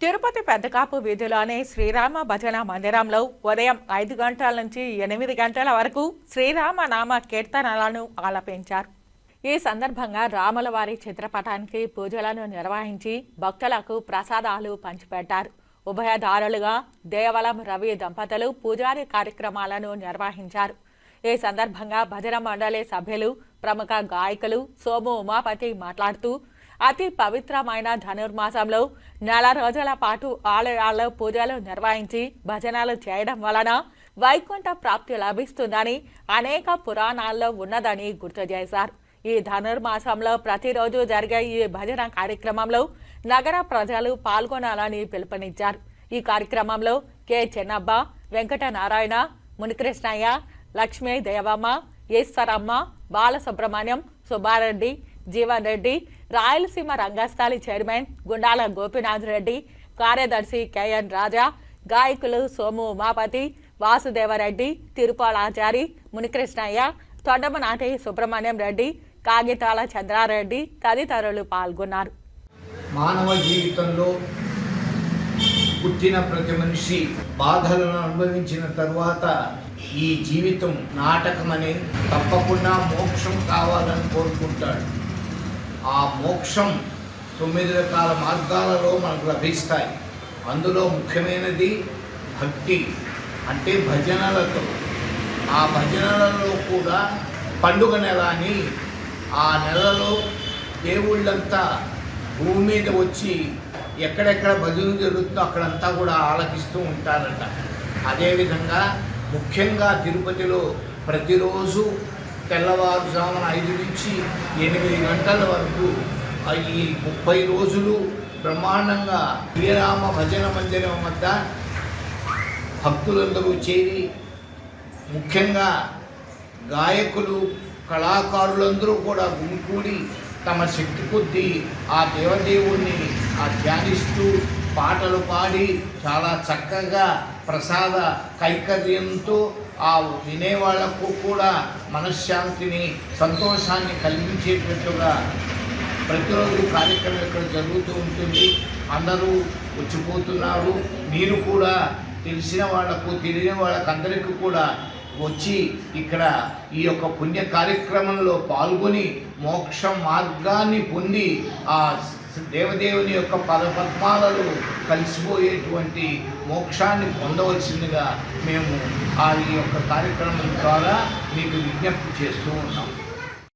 తిరుపతి పెద్దకాపు వీధిలోని శ్రీరామ భజన మందిరంలో ఉదయం ఐదు గంటల నుంచి ఎనిమిది గంటల వరకు శ్రీరామ నామ కీర్తనలను ఆలపించారు. ఈ సందర్భంగా రాముల వారి చిత్రపటానికి పూజలను నిర్వహించి భక్తులకు ప్రసాదాలు పంచిపెట్టారు. ఉభయదారులుగా దేవలం రవి దంపతులు పూజారి కార్యక్రమాలను నిర్వహించారు. ఈ సందర్భంగా భజన మండలి సభ్యులు ప్రముఖ గాయకులు సోము ఉమాపతి మాట్లాడుతూ అతి పవిత్రమైన ధనుర్మాసంలో నెల రోజుల పాటు ఆలయాల్లో పూజలు నిర్వహించి భజనలు చేయడం వలన వైకుంఠ ప్రాప్తి లభిస్తుందని అనేక పురాణాల్లో ఉన్నదని గుర్తు చేశారు. ఈ ధనుర్మాసంలో ప్రతిరోజు జరిగే ఈ భజన కార్యక్రమంలో నగర ప్రజలు పాల్గొనాలని పిలుపునిచ్చారు. ఈ కార్యక్రమంలో కె చెన్నబ్బ వెంకట నారాయణ మునికృష్ణయ్య లక్ష్మీ దేవమ్మ ఈశ్వరమ్మ బాలసుబ్రహ్మణ్యం సుబ్బారెడ్డి జీవన్ రెడ్డి రాయలసీమ రంగస్థాలి చైర్మన్ గుండాల గోపీనాథ్ రెడ్డి కార్యదర్శి కెఎన్ రాజా గాయకులు సోము ఉమాపతి వాసుదేవరెడ్డి తిరుపాలాచారి మునికృష్ణయ్య తొండమనాటి సుబ్రహ్మణ్యం రెడ్డి కాగితాల చంద్రారెడ్డి తదితరులు పాల్గొన్నారు. మానవ జీవితంలో పుట్టిన ప్రతి మనిషి బాధలను అనుభవించిన తరువాత ఈ జీవితం నాటకమని తప్పకుండా మోక్షం కావాలని కోరుకుంటాడు. ఆ మోక్షం తొమ్మిది రకాల మార్గాలలో మనకు లభిస్తాయి. అందులో ముఖ్యమైనది భక్తి అంటే భజనలతో. ఆ భజనలలో కూడా పండుగ నెల అని ఆ నెలలో దేవుళ్ళంతా భూమి మీద వచ్చి ఎక్కడెక్కడ భజనలు జరుగుతుందో అక్కడంతా కూడా ఆలకిస్తూ ఉంటారట. అదేవిధంగా ముఖ్యంగా తిరుపతిలో ప్రతిరోజు తెల్లవారుజామున ఐదు నుంచి ఎనిమిది గంటల వరకు ఈ ముప్పై రోజులు బ్రహ్మాండంగా శ్రీరామ భజన మందిరం వద్ద భక్తులందరూ చేరి ముఖ్యంగా గాయకులు కళాకారులందరూ కూడా గుమికూడి తమ శక్తి కొద్దీ ఆ దేవదేవుణ్ణి ఆ ధ్యానిస్తూ పాటలు పాడి చాలా చక్కగా ప్రసాద కైకర్యంతో ఆ వినేవాళ్ళకు కూడా మనశ్శాంతిని సంతోషాన్ని కలిగించేటట్టుగా ప్రతిరోజు కార్యక్రమం ఇక్కడ జరుగుతూ ఉంటుంది. అందరూ వచ్చిపోతున్నారు. మీరు కూడా తెలిసిన వాళ్ళకు తెలియని వాళ్ళకు అందరికీ కూడా వచ్చి ఇక్కడ ఈ యొక్క పుణ్య కార్యక్రమంలో పాల్గొని మోక్ష మార్గాన్ని పొంది ఆ దేవదేవుని యొక్క పదపద్మాలలో కలిసిపోయేటువంటి మోక్షాన్ని పొందవలసిందిగా మేము ఆ యొక్క కార్యక్రమం ద్వారా మీకు విజ్ఞప్తి చేస్తూ ఉన్నాం.